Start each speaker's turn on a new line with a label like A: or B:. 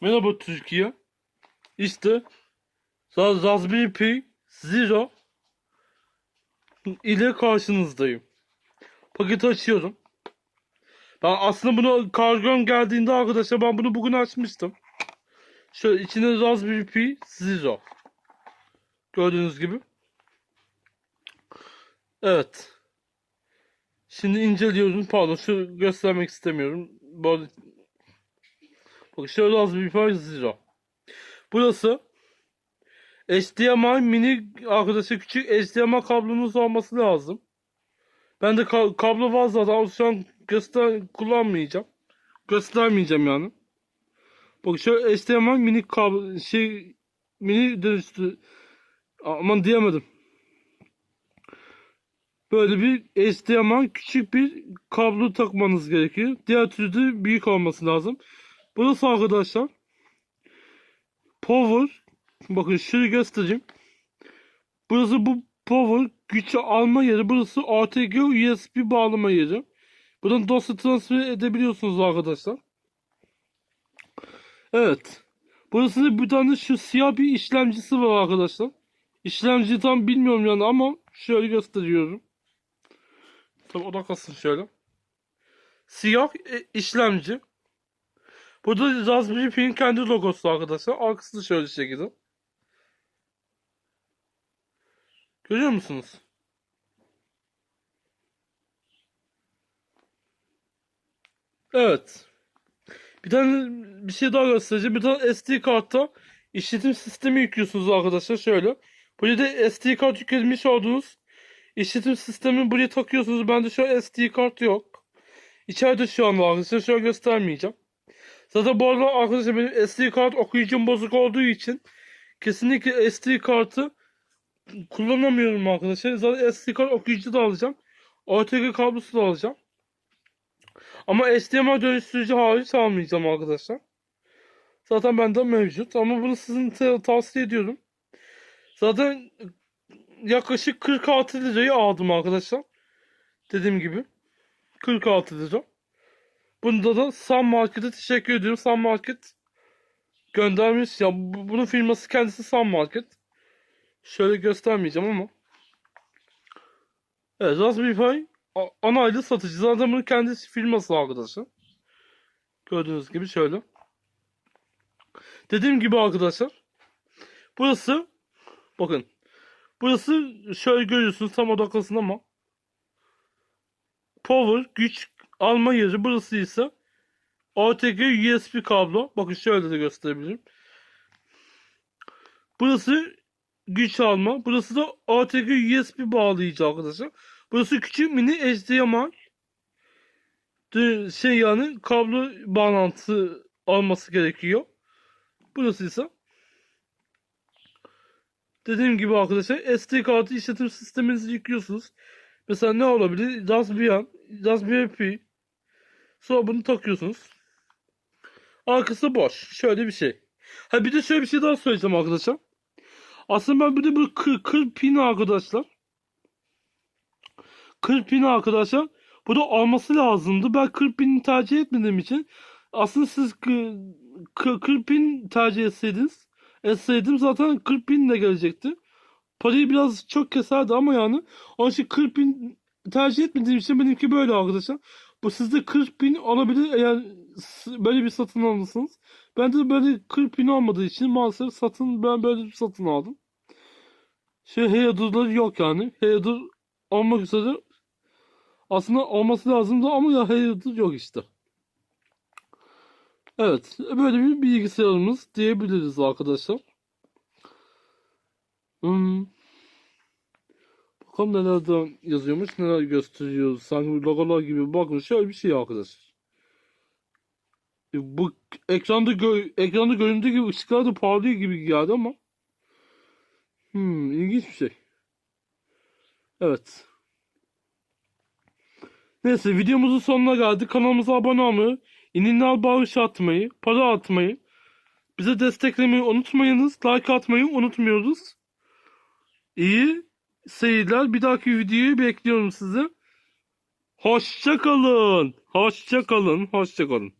A: Merhaba Türkiye. İşte Raz- Raspberry Pi Zero ile karşınızdayım. Paketi açıyorum. Ben aslında bunu kargom geldiğinde arkadaşlar ben bunu bugün açmıştım. Şöyle içinde Raspberry Pi Zero. Gördüğünüz gibi. Evet. Şimdi inceliyorum. Pardon şu göstermek istemiyorum. Bu Bak şöyle bir Pi Zero. Burası HDMI mini arkadaşlar küçük HDMI kablonuz olması lazım. Ben de ka- kablo var zaten şu an göster kullanmayacağım. Göstermeyeceğim yani. Bak şöyle HDMI mini kablo şey mini dönüştü. Aman diyemedim. Böyle bir HDMI küçük bir kablo takmanız gerekiyor. Diğer türlü büyük olması lazım. Burası arkadaşlar power bakın şöyle göstereyim. Burası bu power güç alma yeri. Burası ATG USB bağlama yeri. Buradan dosya transfer edebiliyorsunuz arkadaşlar. Evet. Burası da bir tane şu siyah bir işlemcisi var arkadaşlar. İşlemci tam bilmiyorum yani ama şöyle gösteriyorum. Tabi odaklasın şöyle. Siyah e, işlemci. Burada Raspberry Pi'nin kendi logosu arkadaşlar. Arkası da şöyle şekilde. Görüyor musunuz? Evet. Bir tane bir şey daha göstereceğim. Bir tane SD kartta işletim sistemi yüklüyorsunuz arkadaşlar. Şöyle. Buraya da SD kart yüklemiş olduğunuz işletim sistemi buraya takıyorsunuz. Bende şu an SD kart yok. İçeride şu an var arkadaşlar. Şu an göstermeyeceğim. Zaten bu arada arkadaşlar benim SD kart okuyucum bozuk olduğu için kesinlikle SD kartı kullanamıyorum arkadaşlar. Zaten SD kart okuyucu da alacağım. OTG kablosu da alacağım. Ama HDMI dönüştürücü hariç almayacağım arkadaşlar. Zaten bende mevcut ama bunu sizin ta- tavsiye ediyorum. Zaten yaklaşık 46 lirayı aldım arkadaşlar. Dediğim gibi. 46 lira. Bunda da Sun Market'e teşekkür ediyorum. Sun Market göndermiş. Ya bu- bunun firması kendisi Sun Market. Şöyle göstermeyeceğim ama. Evet Raspberry Pi a- ana aylı satıcı. Zaten bunun kendisi firması arkadaşlar. Gördüğünüz gibi şöyle. Dediğim gibi arkadaşlar. Burası bakın. Burası şöyle görüyorsunuz tam odaklasın ama. Power güç alma yeri burası ise USB kablo. Bakın şöyle de gösterebilirim. Burası güç alma. Burası da OTG USB bağlayıcı arkadaşlar. Burası küçük mini HDMI. Şey yani kablo bağlantısı alması gerekiyor. Burası ise dediğim gibi arkadaşlar SD kartı işletim sisteminizi yüklüyorsunuz. Mesela ne olabilir? Raspbian, Raspberry Pi. Sonra bunu takıyorsunuz. Arkası boş. Şöyle bir şey. Ha bir de şöyle bir şey daha söyleyeceğim arkadaşlar. Aslında ben bir de bu kır, kır pini arkadaşlar. Kır pini arkadaşlar. Bu da alması lazımdı. Ben kır pinini tercih etmediğim için aslında siz kır, kır, kır pin tercih etseydiniz etseydim zaten kır pin de gelecekti. Parayı biraz çok keserdi ama yani onun için 40 bin tercih etmediğim için benimki böyle arkadaşlar. Bu sizde 40 bin olabilir eğer böyle bir satın alırsanız. Ben de böyle 40 bin olmadığı için maalesef satın ben böyle bir satın aldım. Şey Heyadar'ları yok yani. Heyadar olmak üzere aslında olması lazımdı ama ya Heyadar yok işte. Evet böyle bir bilgisayarımız diyebiliriz arkadaşlar. Hmm. Bakalım nelerden yazıyormuş, neler gösteriyor. Sanki logolar gibi. Bakın şöyle bir şey arkadaşlar. E, Bu ekranda gö ekranda göründüğü gibi ışıklar da parlıyor gibi geldi ama. Hmm, ilginç bir şey. Evet. Neyse videomuzun sonuna geldik. Kanalımıza abone olmayı, ininal bağış atmayı, para atmayı, bize desteklemeyi unutmayınız. Like atmayı unutmuyoruz. İyi seyirler. Bir dahaki videoyu bekliyorum sizi. Hoşça kalın. Hoşça kalın. Hoşça kalın.